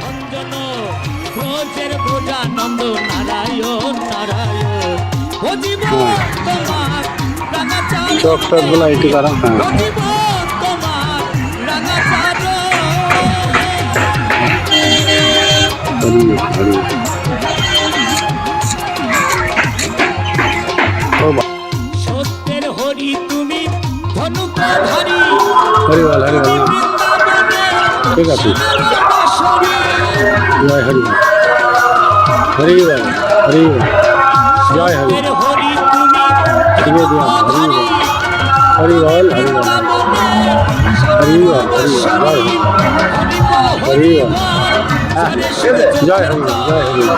ভঞ্জন ব্রজের নন্দ নারায়ণ নারায়ণ ভজিব সত্যের হরি তুমি ধনুক হরি হরি ঠিক আছে। जय हरि। हरि राम हरि जय हरि। हरि राम हरि राम हरि राम हरि राम हरि राम हरि राम जय हरि। जय हरि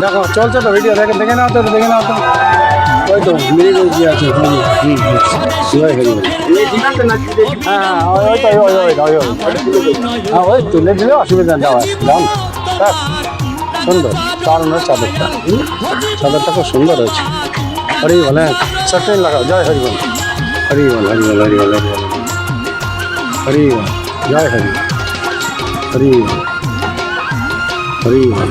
देखो चल चलो तो वीडियो देखे देखे ना तो, तो देखे ना तो। ওই তো মেরে গিয়ে আছে হুম হুম। হ্যাঁ ওই তো ওই ওই ওই ওই হ্যাঁ ওই, তুলে দিলে অসুবিধা যাও ব্যাস সুন্দর। দারুণ চাদরটা? চাদরটা খুব সুন্দর হয়েছে। হরি বল হ্যাঁ। সার্টেন লাগাও জয় হরি বল। হরি বল হরি বল হরি বল হরি বল। হরি বল, জয় হরি হরি বল। হরি বল।